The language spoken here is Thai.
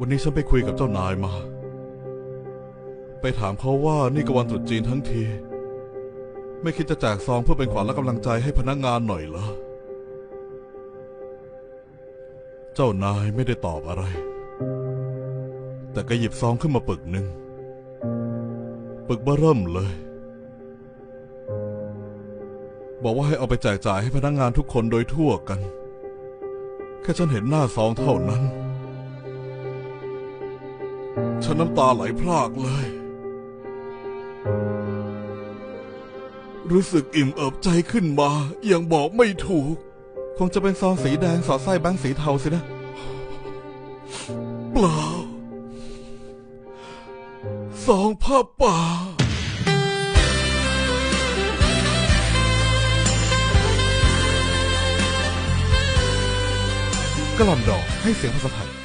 วันนี้ฉันไปคุยกับเจ้านายมา ไปถามเขาว่านี่ก็วันตรุษจีนทั้งที ไม่คิดจะแจกซองเพื่อเป็นขวัญและกำลังใจให้พนักงานหน่อยเหรอ เจ้านายไม่ได้ตอบอะไร แต่ก็หยิบซองขึ้นมาปึกหนึ่ง ปึกเบ้อเริ่มเลย บอกว่าให้เอาไปแจกจ่ายให้พนักงานทุกคนโดยทั่วกัน แค่ฉันเห็นหน้าซองเท่านั้น ฉันน้ำตาไหลพรากเลย รู้สึกอิ่มเอิบใจขึ้นมาอย่างบอกไม่ถูก คงจะเป็นซองสีแดงสอดไส้แบงค์สีเทาสินะ เปล่า ซองผ้าป่ากระหล่ำดอกให้เสียงภาษาไทย